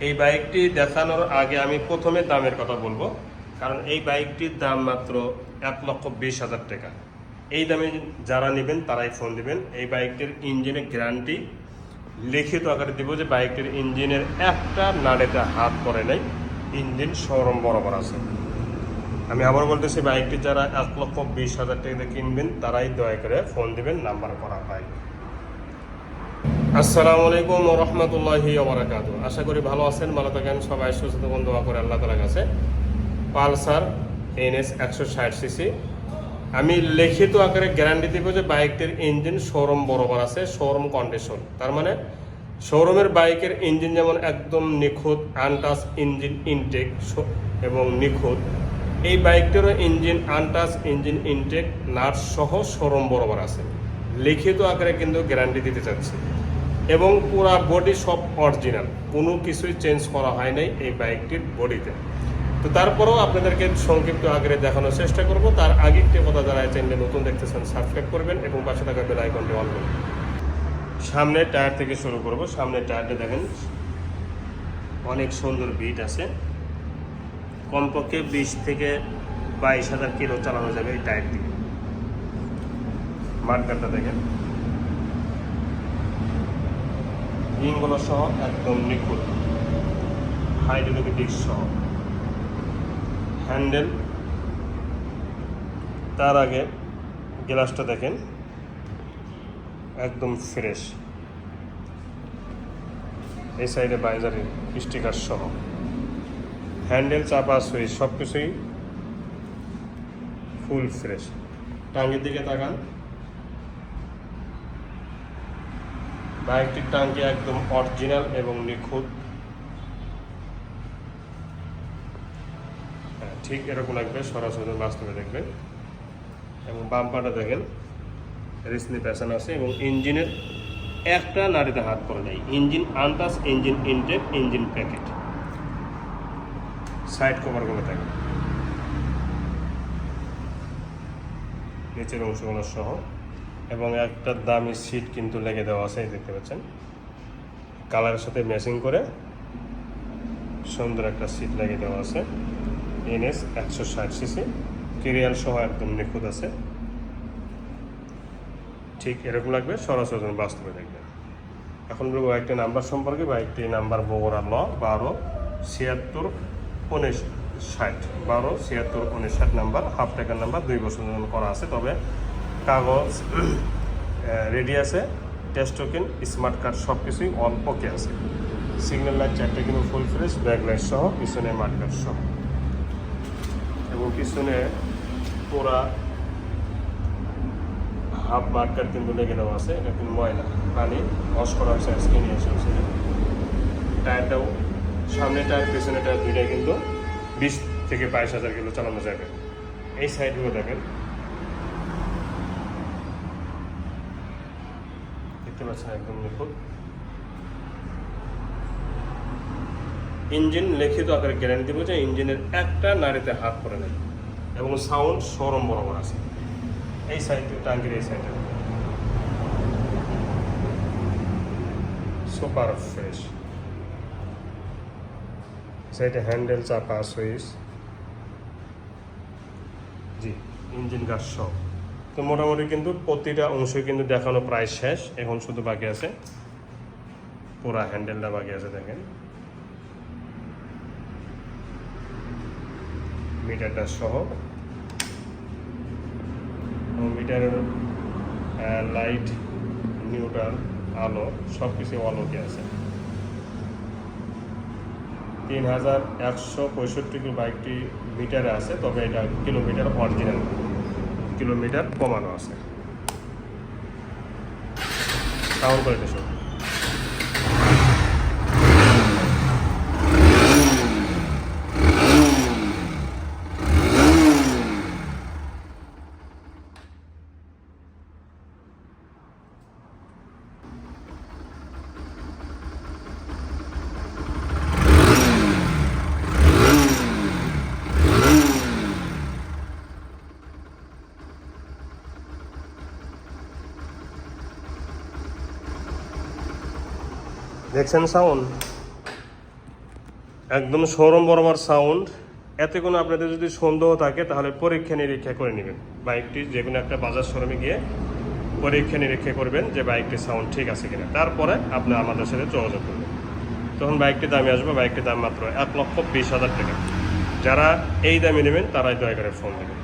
এই বাইকটি দেখানোর আগে আমি প্রথমে দামের কথা বলব। কারণ এই বাইকটির দাম মাত্র এক লক্ষ বিশ হাজার টাকা। এই দামে যারা নেবেন, তারাই ফোন দিবেন। এই বাইকটির ইঞ্জিনের গ্যারান্টি লিখিত আকারে দিব যে বাইকটির ইঞ্জিনের একটা নাড়েতে হাত পড়ে নাই। ইঞ্জিন সরম বরাবর আছে। আমি আবার বলতেছি, বাইকটি যারা এক লক্ষ বিশ হাজার টাকা কিনবেন, তারাই দয়া করে ফোন দিবেন নাম্বার করা হয় আসসালামু আলাইকুম রহমতুল্লাহি ওবরাকাতু আশা করি ভালো আছেন, ভালো থাকেন, সবাই সুস্থ দোয়া করে আল্লাহ তালার কাছে। পালসার এনএস একশো ষাট সিসি। আমি লিখিত আকারে গ্যারান্টি দিব যে বাইকটির ইঞ্জিন শোরুম বরাবর আছে শোরুম কন্ডিশন তার মানে শোরুমের বাইকের ইঞ্জিন যেমন একদম নিখুঁত আনটাচ ইঞ্জিন ইনটেক এবং নিখুঁত, এই বাইকটিরও engine untouched engine intact nut সহ শোরুম বরাবর আছে। লিখিত আকারে কিন্তু গ্যারান্টি দিতে চাচ্ছি। এবং পুরা বডি সব অরিজিনাল কোনো কিছুই চেঞ্জ করা হয় নাই এই বাইকটির বডিতে তো তারপরেও আপনাদেরকে সংক্ষিপ্ত আকারে দেখানোর চেষ্টা করব। তার আগে একটি কথা যারা চ্যানেলে নতুন দেখতেছেন সাবস্ক্রাইব করবেন এবং পাশে থাকা বেল আইকনটি অন করবেন। সামনে টায়ার থেকে শুরু করব। সামনে টায়ারটা দেখেন, অনেক সুন্দর বিট আছে। কমপক্ষে বিশ থেকে বাইশ হাজার কিলো চালানো যাবে এই টায়ার দিয়ে মার্কারটা দেখেন। রিংগুলো সহ একদম নিখুঁত হাইড্রোলিক সহ হ্যান্ডেল তার আগে গ্লাসটা দেখেন। একদম ফ্রেশ এই সাইডে বাইজারি স্টিকার সহ। হ্যান্ডেল চাপা সুইচ সব কিছুই ফুল ফ্রেশ টাঙ্গির দিকে তাকান। বাইকটির টাঙ্কি একদম অরিজিনাল এবং নিখুঁত। হ্যাঁ ঠিক এরকম লাগবে, সরাসরি বাস্তবে দেখবেন। এবং বাম্পারটা দেখেন, রিসনি প্যাশন আছে এবং ইঞ্জিনের একটা নাড়িতে হাত করে নেই। Engine untouched engine intact, engine packet. Side কভারগুলো থাকে নিচের অংশগুলো সহ। এবং একটা দামি সিট কিন্তু লেগে দেওয়া আছে দেখতে পাচ্ছেন। কালারের সাথে ম্যাচিং করে সুন্দর একটা সিট লেগে দেওয়া আছে। এনএস একশো ষাট সিসি কেরিয়াল সহ একদম নিখুঁত আছে। ঠিক এরকম লাগবে, সরাসরি বাস্তবে দেখবে। এখন বলব একটি নাম্বার সম্পর্কে বা একটি নাম্বার বগুড়া ল, বারো ছিয়াত্তর উনিশ ষাট। বারো ছিয়াত্তর উনিশ ষাট নাম্বার হাফ টাকার নাম্বার, দুই বছর করা আছে। তবে কাগজ রেডি আছে টেস্ট টোকেন স্মার্ট কার্ড সব কিছুই অল ওকে আছে। সিগন্যাল লাইট চারটে কিন্তু ফুল ফ্রেশ ব্যাক লাইট সহ, পিছনে মাঠ কার্ড সহ। এবং পিছনে পুরা হাফ মার্কার কিন্তু লেগে দেওয়া আছে, এটা কিন্তু ময়লা, পানি ওয়াশ করা হয়েছে, আজকে নিয়ে হয়েছে। টায়ারটাও সামনে টায়ার পেছনে টায়ার দুইটাই কিন্তু বিশ থেকে বাইশ হাজার কিলো চালানো যাবে। এই সাইডগুলো দেখেন। পাচ্ছেন একদম নিখুঁত ইঞ্জিন লিখিত আকারে গ্যারান্টি দেবো যে ইঞ্জিনের একটা নাড়িতে হাত পড়ে নেই এবং সাউন্ড সরম বরাবর আছে। এই সাইডে টাঙ্কির এই সাইডে সুপার ফ্রেশ সাইডে হ্যান্ডেল চাপা সুইচ জি, ইঞ্জিন গাছ সব তো মোটামুটি কিন্তু প্রতিটা অংশই কিন্তু দেখানো প্রায় শেষ। এখন শুধু বাকি আছে। পুরা হ্যান্ডেলটা বাকি আছে দেখেন। মিটারটা সহ। মিটারের লাইট নিউট্রাল আলো সব কিছু অলোকে আছে। তিন হাজার একশো পঁয়ষট্টি বাইকটি মিটারে আছে, তবে এটা কিলোমিটার অরিজিনাল কিলোমিটার কমানো আছে। সাউন্ড করে দেখছেন সাউন্ড একদম শোরুম বরাবর সাউন্ড এতে কোনো আপনাদের যদি সন্দেহ থাকে, তাহলে পরীক্ষা নিরীক্ষা করে নেবেন। বাইকটি যে কোনো একটা বাজার শোরুমে গিয়ে পরীক্ষা নিরীক্ষা করবেন যে বাইকটির সাউন্ড ঠিক আছে কিনা। তারপরে আপনি আমাদের সাথে যোগাযোগ করবেন। তখন বাইকটির দামে আসবে, বাইকটির দাম মাত্র এক লক্ষ বিশ হাজার টাকা। যারা এই দামে নেবেন, তারাই দয়া করে ফোন দেবেন